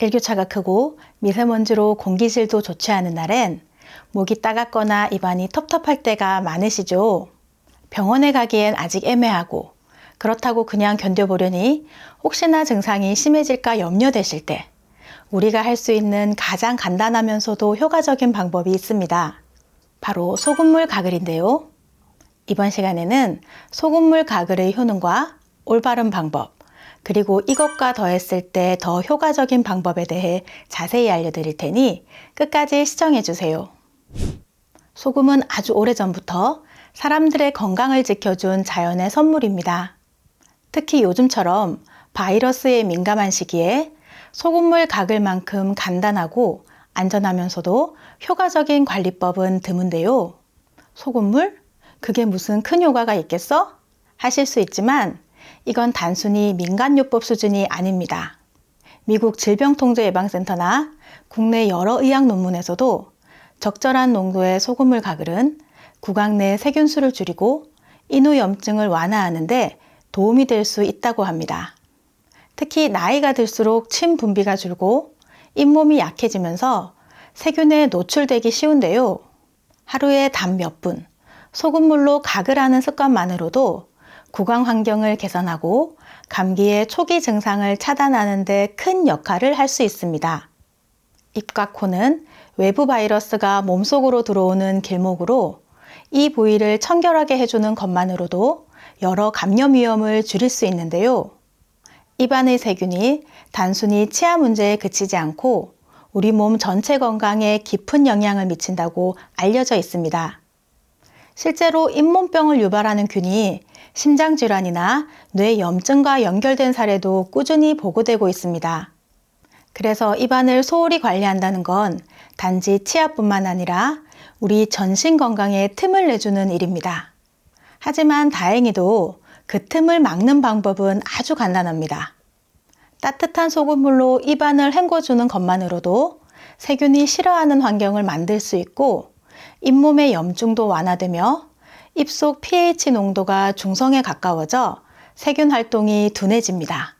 일교차가 크고 미세먼지로 공기질도 좋지 않은 날엔 목이 따갑거나 입안이 텁텁할 때가 많으시죠. 병원에 가기엔 아직 애매하고 그렇다고 그냥 견뎌보려니 혹시나 증상이 심해질까 염려되실 때 우리가 할 수 있는 가장 간단하면서도 효과적인 방법이 있습니다. 바로 소금물 가글인데요. 이번 시간에는 소금물 가글의 효능과 올바른 방법, 그리고 이것과 더했을 때 더 효과적인 방법에 대해 자세히 알려드릴 테니 끝까지 시청해 주세요. 소금은 아주 오래전부터 사람들의 건강을 지켜준 자연의 선물입니다. 특히 요즘처럼 바이러스에 민감한 시기에 소금물 가글 만큼 간단하고 안전하면서도 효과적인 관리법은 드문데요. 소금물? 그게 무슨 큰 효과가 있겠어? 하실 수 있지만 이건 단순히 민간요법 수준이 아닙니다. 미국 질병통제예방센터나 국내 여러 의학 논문에서도 적절한 농도의 소금물 가글은 구강 내 세균수를 줄이고 인후 염증을 완화하는데 도움이 될 수 있다고 합니다. 특히 나이가 들수록 침 분비가 줄고 잇몸이 약해지면서 세균에 노출되기 쉬운데요. 하루에 단 몇 분, 소금물로 가글하는 습관만으로도 구강 환경을 개선하고 감기의 초기 증상을 차단하는 데 큰 역할을 할 수 있습니다. 입과 코는 외부 바이러스가 몸속으로 들어오는 길목으로 이 부위를 청결하게 해주는 것만으로도 여러 감염 위험을 줄일 수 있는데요. 입안의 세균이 단순히 치아 문제에 그치지 않고 우리 몸 전체 건강에 깊은 영향을 미친다고 알려져 있습니다. 실제로 잇몸병을 유발하는 균이 심장질환이나 뇌염증과 연결된 사례도 꾸준히 보고되고 있습니다. 그래서 입안을 소홀히 관리한다는 건 단지 치아뿐만 아니라 우리 전신 건강에 틈을 내주는 일입니다. 하지만 다행히도 그 틈을 막는 방법은 아주 간단합니다. 따뜻한 소금물로 입안을 헹궈주는 것만으로도 세균이 싫어하는 환경을 만들 수 있고 잇몸의 염증도 완화되며 입속 pH 농도가 중성에 가까워져 세균 활동이 둔해집니다.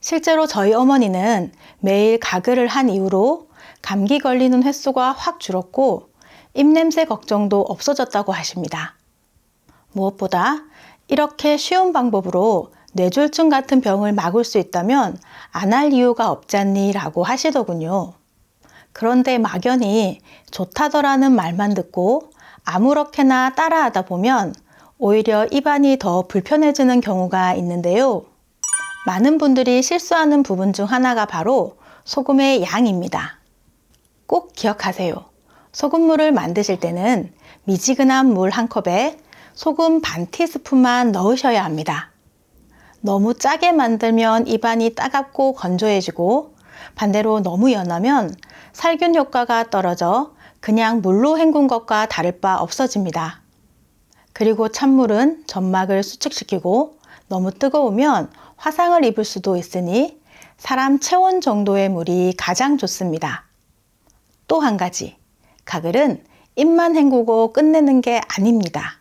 실제로 저희 어머니는 매일 가글을 한 이후로 감기 걸리는 횟수가 확 줄었고 입냄새 걱정도 없어졌다고 하십니다. 무엇보다 이렇게 쉬운 방법으로 뇌졸중 같은 병을 막을 수 있다면 안 할 이유가 없잖니 라고 하시더군요. 그런데 막연히 좋다더라는 말만 듣고 아무렇게나 따라하다 보면 오히려 입안이 더 불편해지는 경우가 있는데요. 많은 분들이 실수하는 부분 중 하나가 바로 소금의 양입니다. 꼭 기억하세요. 소금물을 만드실 때는 미지근한 물 한 컵에 소금 반 티스푼만 넣으셔야 합니다. 너무 짜게 만들면 입안이 따갑고 건조해지고 반대로 너무 연하면 살균 효과가 떨어져 그냥 물로 헹군 것과 다를 바 없어집니다. 그리고 찬물은 점막을 수축시키고 너무 뜨거우면 화상을 입을 수도 있으니 사람 체온 정도의 물이 가장 좋습니다. 또 한 가지, 가글은 입만 헹구고 끝내는 게 아닙니다.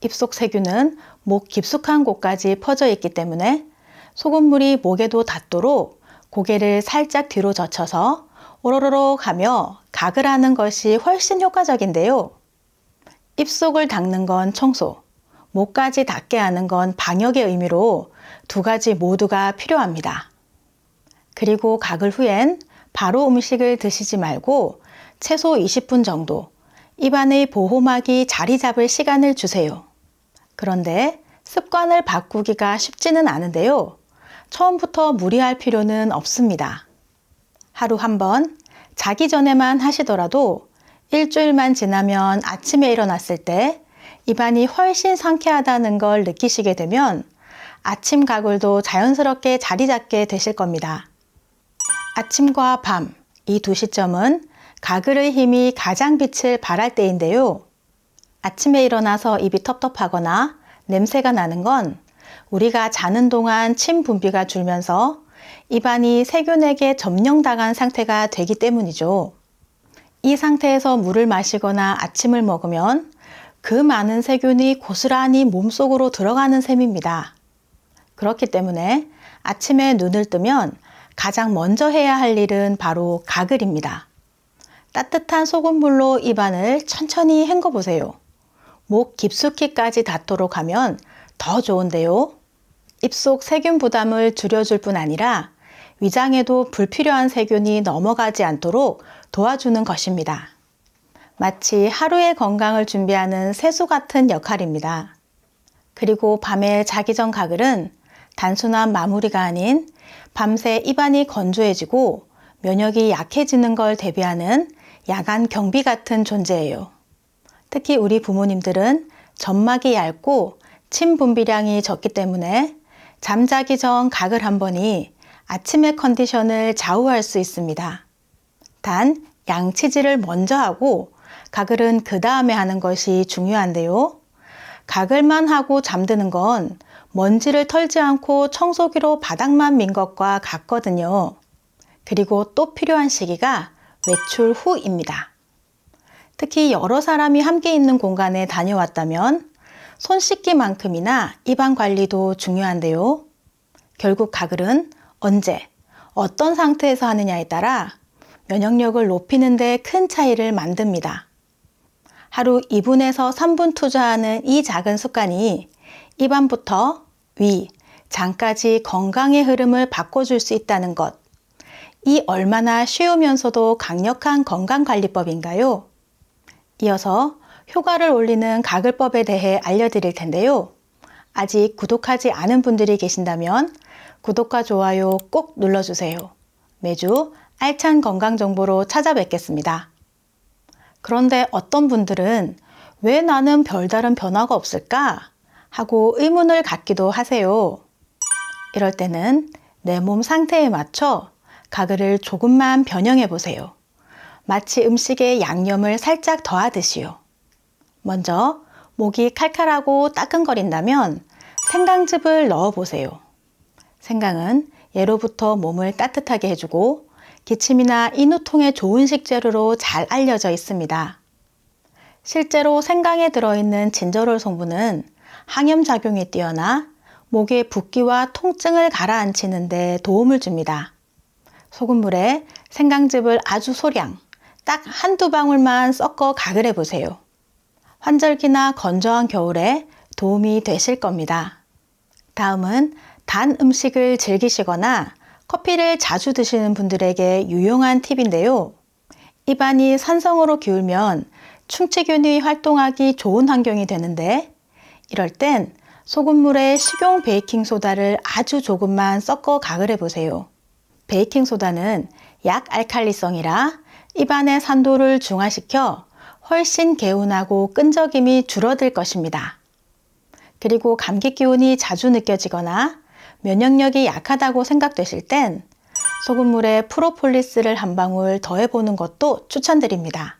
입속 세균은 목 깊숙한 곳까지 퍼져 있기 때문에 소금물이 목에도 닿도록 고개를 살짝 뒤로 젖혀서 오로로로 가며 가글 하는 것이 훨씬 효과적인데요. 입속을 닦는 건 청소, 목까지 닿게 하는 건 방역의 의미로 두 가지 모두가 필요합니다. 그리고 가글 후엔 바로 음식을 드시지 말고 최소 20분 정도 입안의 보호막이 자리 잡을 시간을 주세요. 그런데 습관을 바꾸기가 쉽지는 않은데요. 처음부터 무리할 필요는 없습니다. 하루 한 번, 자기 전에만 하시더라도 일주일만 지나면 아침에 일어났을 때 입안이 훨씬 상쾌하다는 걸 느끼시게 되면 아침 가글도 자연스럽게 자리 잡게 되실 겁니다. 아침과 밤, 이 두 시점은 가글의 힘이 가장 빛을 발할 때인데요. 아침에 일어나서 입이 텁텁하거나 냄새가 나는 건 우리가 자는 동안 침 분비가 줄면서 입안이 세균에게 점령당한 상태가 되기 때문이죠. 이 상태에서 물을 마시거나 아침을 먹으면 그 많은 세균이 고스란히 몸속으로 들어가는 셈입니다. 그렇기 때문에 아침에 눈을 뜨면 가장 먼저 해야 할 일은 바로 가글입니다. 따뜻한 소금물로 입안을 천천히 헹궈 보세요. 목 깊숙이까지 닿도록 하면 더 좋은데요. 입속 세균 부담을 줄여줄 뿐 아니라 위장에도 불필요한 세균이 넘어가지 않도록 도와주는 것입니다. 마치 하루의 건강을 준비하는 세수 같은 역할입니다. 그리고 밤에 자기 전 가글은 단순한 마무리가 아닌 밤새 입안이 건조해지고 면역이 약해지는 걸 대비하는 야간 경비 같은 존재예요. 특히 우리 부모님들은 점막이 얇고 침 분비량이 적기 때문에 잠자기 전 가글 한 번이 아침의 컨디션을 좌우할 수 있습니다. 단 양치질을 먼저 하고 가글은 그 다음에 하는 것이 중요한데요. 가글만 하고 잠드는 건 먼지를 털지 않고 청소기로 바닥만 민 것과 같거든요. 그리고 또 필요한 시기가 외출 후입니다. 특히 여러 사람이 함께 있는 공간에 다녀왔다면 손 씻기만큼이나 입안 관리도 중요한데요. 결국 가글은 언제, 어떤 상태에서 하느냐에 따라 면역력을 높이는 데 큰 차이를 만듭니다. 하루 2분에서 3분 투자하는 이 작은 습관이 입안부터 위, 장까지 건강의 흐름을 바꿔줄 수 있다는 것. 이 얼마나 쉬우면서도 강력한 건강관리법인가요? 이어서 효과를 올리는 가글법에 대해 알려드릴 텐데요. 아직 구독하지 않은 분들이 계신다면 구독과 좋아요 꼭 눌러주세요. 매주 알찬 건강 정보로 찾아뵙겠습니다. 그런데 어떤 분들은 왜 나는 별다른 변화가 없을까? 하고 의문을 갖기도 하세요. 이럴 때는 내 몸 상태에 맞춰 가글을 조금만 변형해 보세요. 마치 음식에 양념을 살짝 더하듯이요. 먼저 목이 칼칼하고 따끔거린다면 생강즙을 넣어 보세요. 생강은 예로부터 몸을 따뜻하게 해주고 기침이나 인후통에 좋은 식재료로 잘 알려져 있습니다. 실제로 생강에 들어있는 진저롤 성분은 항염작용이 뛰어나 목의 붓기와 통증을 가라앉히는 데 도움을 줍니다. 소금물에 생강즙을 아주 소량, 딱 한두 방울만 섞어 가글해 보세요. 환절기나 건조한 겨울에 도움이 되실 겁니다. 다음은 단 음식을 즐기시거나 커피를 자주 드시는 분들에게 유용한 팁인데요. 입안이 산성으로 기울면 충치균이 활동하기 좋은 환경이 되는데 이럴 땐 소금물에 식용 베이킹소다를 아주 조금만 섞어 가글 해 보세요. 베이킹소다는 약 알칼리성이라 입안의 산도를 중화시켜 훨씬 개운하고 끈적임이 줄어들 것입니다. 그리고 감기 기운이 자주 느껴지거나 면역력이 약하다고 생각되실 땐 소금물에 프로폴리스를 한 방울 더해보는 것도 추천드립니다.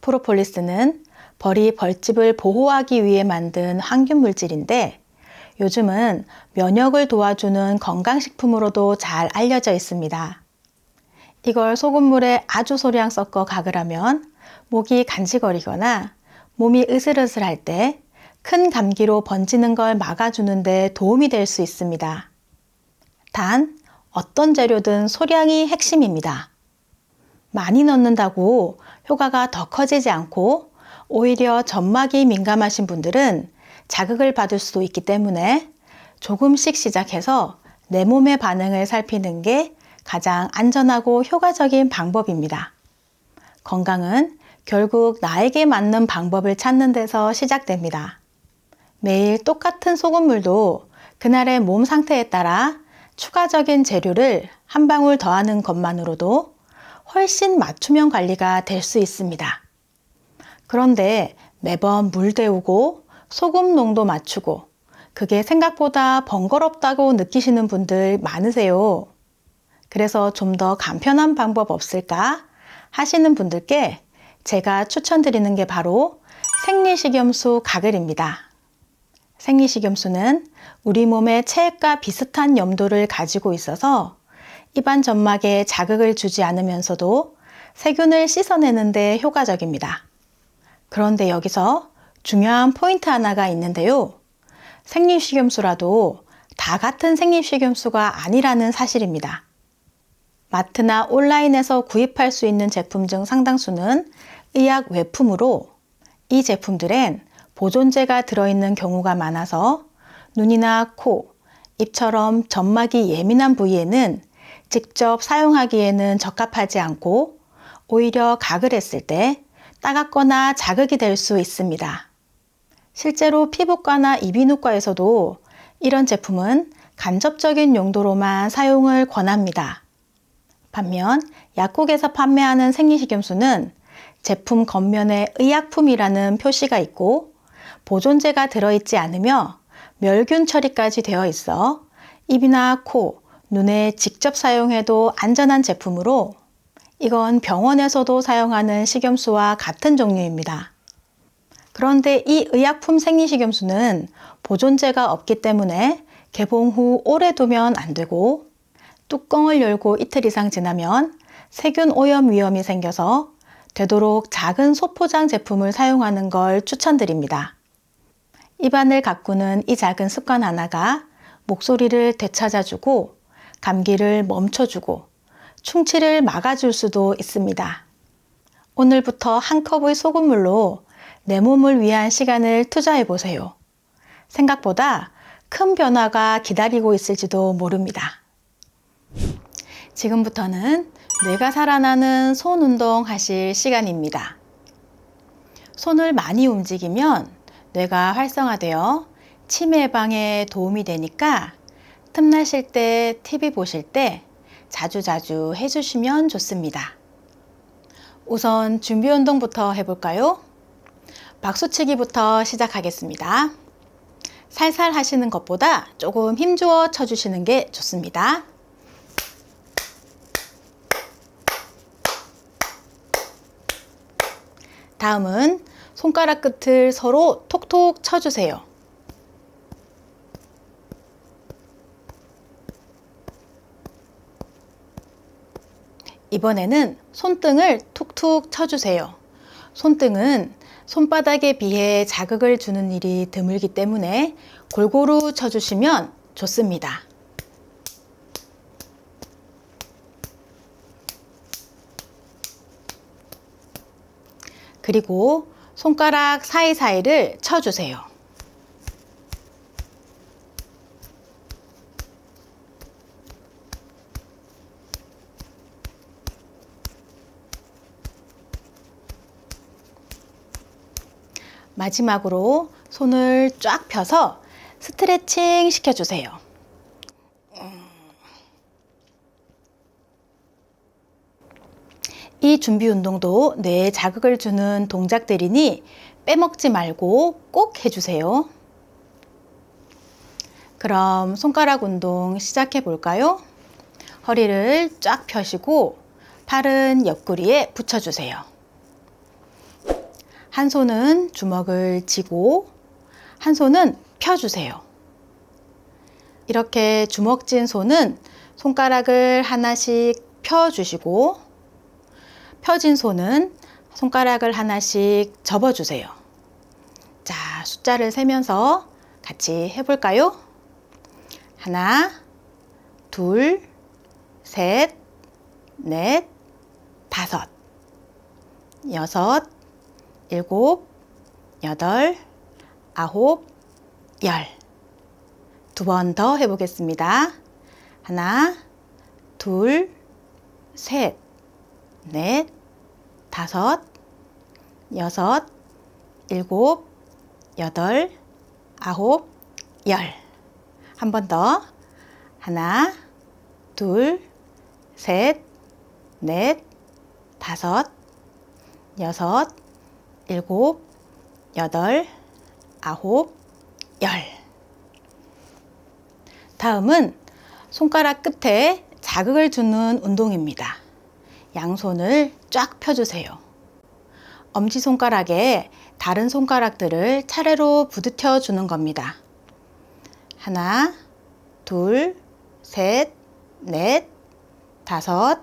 프로폴리스는 벌이 벌집을 보호하기 위해 만든 항균 물질인데 요즘은 면역을 도와주는 건강식품으로도 잘 알려져 있습니다. 이걸 소금물에 아주 소량 섞어 가글하면 목이 간지거리거나 몸이 으슬으슬할 때 큰 감기로 번지는 걸 막아주는데 도움이 될 수 있습니다. 단, 어떤 재료든 소량이 핵심입니다. 많이 넣는다고 효과가 더 커지지 않고 오히려 점막이 민감하신 분들은 자극을 받을 수도 있기 때문에 조금씩 시작해서 내 몸의 반응을 살피는 게 가장 안전하고 효과적인 방법입니다. 건강은 결국 나에게 맞는 방법을 찾는 데서 시작됩니다. 매일 똑같은 소금물도 그날의 몸 상태에 따라 추가적인 재료를 한 방울 더하는 것만으로도 훨씬 맞춤형 관리가 될 수 있습니다. 그런데 매번 물 데우고 소금 농도 맞추고 그게 생각보다 번거롭다고 느끼시는 분들 많으세요. 그래서 좀 더 간편한 방법 없을까 하시는 분들께 제가 추천드리는 게 바로 생리식염수 가글입니다. 생리식염수는 우리 몸의 체액과 비슷한 염도를 가지고 있어서 입안 점막에 자극을 주지 않으면서도 세균을 씻어내는데 효과적입니다. 그런데 여기서 중요한 포인트 하나가 있는데요. 생리식염수라도 다 같은 생리식염수가 아니라는 사실입니다. 마트나 온라인에서 구입할 수 있는 제품 중 상당수는 의약 외품으로 이 제품들엔 보존제가 들어있는 경우가 많아서 눈이나 코, 입처럼 점막이 예민한 부위에는 직접 사용하기에는 적합하지 않고 오히려 각을 했을 때 따갑거나 자극이 될 수 있습니다. 실제로 피부과나 이비인후과에서도 이런 제품은 간접적인 용도로만 사용을 권합니다. 반면 약국에서 판매하는 생리식염수는 제품 겉면에 의약품이라는 표시가 있고 보존제가 들어있지 않으며 멸균 처리까지 되어 있어 입이나 코, 눈에 직접 사용해도 안전한 제품으로 이건 병원에서도 사용하는 식염수와 같은 종류입니다. 그런데 이 의약품 생리식염수는 보존제가 없기 때문에 개봉 후 오래 두면 안 되고 뚜껑을 열고 이틀 이상 지나면 세균 오염 위험이 생겨서 되도록 작은 소포장 제품을 사용하는 걸 추천드립니다. 입안을 가꾸는 이 작은 습관 하나가 목소리를 되찾아주고 감기를 멈춰주고 충치를 막아줄 수도 있습니다. 오늘부터 한 컵의 소금물로 내 몸을 위한 시간을 투자해 보세요. 생각보다 큰 변화가 기다리고 있을지도 모릅니다. 지금부터는 뇌가 살아나는 손 운동 하실 시간입니다. 손을 많이 움직이면 뇌가 활성화되어 치매 예방에 도움이 되니까 틈나실 때, TV 보실 때 자주 자주 해주시면 좋습니다. 우선 준비 운동부터 해볼까요? 박수치기부터 시작하겠습니다. 살살 하시는 것보다 조금 힘주어 쳐주시는 게 좋습니다. 다음은 손가락 끝을 서로 톡톡 쳐주세요. 이번에는 손등을 툭툭 쳐주세요. 손등은 손바닥에 비해 자극을 주는 일이 드물기 때문에 골고루 쳐주시면 좋습니다. 그리고 손가락 사이사이를 쳐주세요. 마지막으로 손을 쫙 펴서 스트레칭 시켜주세요. 이 준비 운동도 뇌에 자극을 주는 동작들이니 빼먹지 말고 꼭 해주세요. 그럼 손가락 운동 시작해 볼까요? 허리를 쫙 펴시고 팔은 옆구리에 붙여주세요. 한 손은 주먹을 쥐고 한 손은 펴주세요. 이렇게 주먹 쥔 손은 손가락을 하나씩 펴주시고 펴진 손은 손가락을 하나씩 접어주세요. 자, 숫자를 세면서 같이 해볼까요? 하나, 둘, 셋, 넷, 다섯, 여섯, 일곱, 여덟, 아홉, 열. 두 번 더 해보겠습니다. 하나, 둘, 셋, 넷, 다섯, 여섯, 일곱, 여덟, 아홉, 열. 한 번 더. 하나, 둘, 셋, 넷, 다섯, 여섯, 일곱, 여덟, 아홉, 열. 다음은 손가락 끝에 자극을 주는 운동입니다. 양손을 쫙 펴주세요. 엄지손가락에 다른 손가락들을 차례로 부딪혀 주는 겁니다. 하나, 둘, 셋, 넷, 다섯,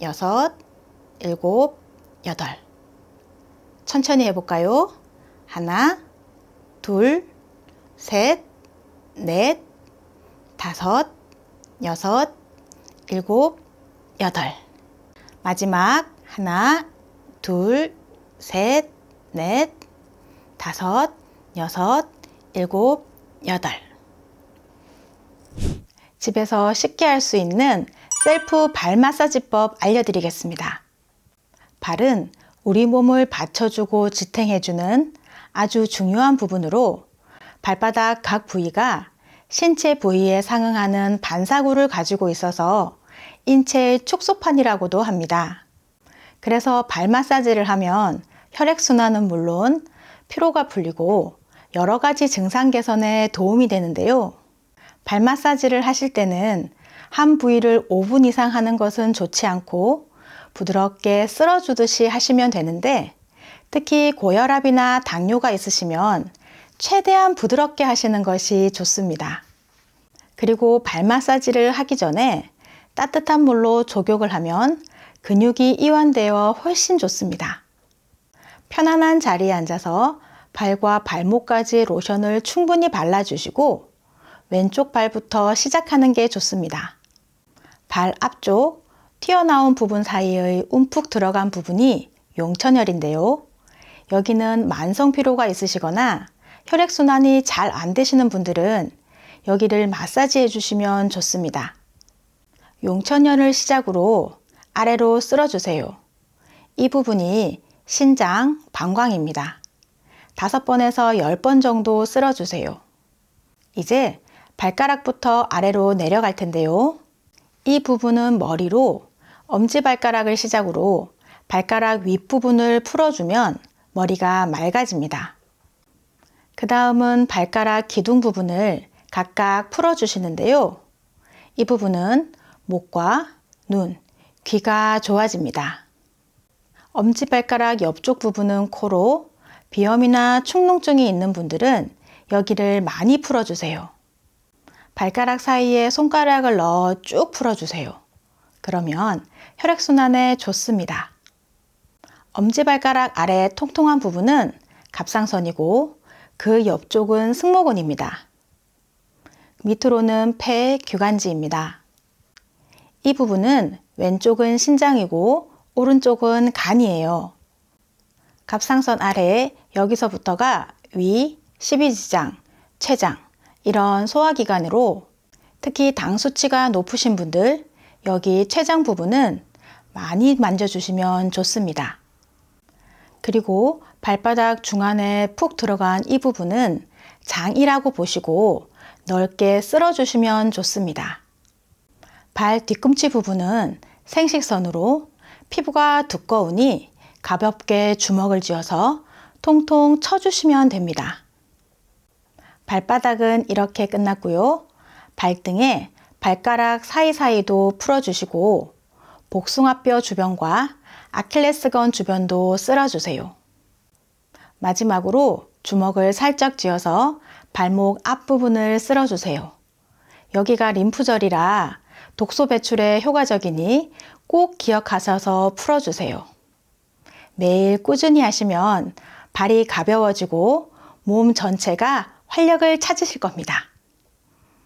여섯, 일곱, 여덟. 천천히 해볼까요? 하나, 둘, 셋, 넷, 다섯, 여섯, 일곱, 여덟. 마지막 하나, 둘, 셋, 넷, 다섯, 여섯, 일곱, 여덟. 집에서 쉽게 할 수 있는 셀프 발 마사지법 알려드리겠습니다. 발은 우리 몸을 받쳐주고 지탱해주는 아주 중요한 부분으로 발바닥 각 부위가 신체 부위에 상응하는 반사구를 가지고 있어서 인체의 축소판이라고도 합니다. 그래서 발 마사지를 하면 혈액순환은 물론 피로가 풀리고 여러 가지 증상 개선에 도움이 되는데요. 발 마사지를 하실 때는 한 부위를 5분 이상 하는 것은 좋지 않고 부드럽게 쓸어주듯이 하시면 되는데 특히 고혈압이나 당뇨가 있으시면 최대한 부드럽게 하시는 것이 좋습니다. 그리고 발 마사지를 하기 전에 따뜻한 물로 족욕을 하면 근육이 이완되어 훨씬 좋습니다. 편안한 자리에 앉아서 발과 발목까지 로션을 충분히 발라주시고 왼쪽 발부터 시작하는 게 좋습니다. 발 앞쪽 튀어나온 부분 사이의 움푹 들어간 부분이 용천혈인데요. 여기는 만성 피로가 있으시거나 혈액순환이 잘 안 되시는 분들은 여기를 마사지 해 주시면 좋습니다. 용천혈을 시작으로 아래로 쓸어주세요. 이 부분이 신장, 방광입니다. 다섯 번에서 열 번 정도 쓸어주세요. 이제 발가락부터 아래로 내려갈 텐데요. 이 부분은 머리로 엄지발가락을 시작으로 발가락 윗부분을 풀어주면 머리가 맑아집니다. 그 다음은 발가락 기둥 부분을 각각 풀어주시는데요. 이 부분은 목과 눈, 귀가 좋아집니다. 엄지발가락 옆쪽 부분은 코로 비염이나 축농증이 있는 분들은 여기를 많이 풀어주세요. 발가락 사이에 손가락을 넣어 쭉 풀어주세요. 그러면 혈액순환에 좋습니다. 엄지발가락 아래 통통한 부분은 갑상선이고 그 옆쪽은 승모근입니다. 밑으로는 폐 규간지입니다. 이 부분은 왼쪽은 신장이고 오른쪽은 간이에요. 갑상선 아래 여기서부터가 위, 십이지장, 췌장 이런 소화기관으로 특히 당 수치가 높으신 분들 여기 췌장 부분은 많이 만져주시면 좋습니다. 그리고 발바닥 중안에 푹 들어간 이 부분은 장이라고 보시고 넓게 쓸어주시면 좋습니다. 발 뒤꿈치 부분은 생식선으로 피부가 두꺼우니 가볍게 주먹을 쥐어서 통통 쳐주시면 됩니다. 발바닥은 이렇게 끝났고요. 발등에 발가락 사이사이도 풀어주시고 복숭아뼈 주변과 아킬레스건 주변도 쓸어주세요. 마지막으로 주먹을 살짝 쥐어서 발목 앞부분을 쓸어주세요. 여기가 림프절이라 독소 배출에 효과적이니 꼭 기억하셔서 풀어주세요. 매일 꾸준히 하시면 발이 가벼워지고 몸 전체가 활력을 찾으실 겁니다.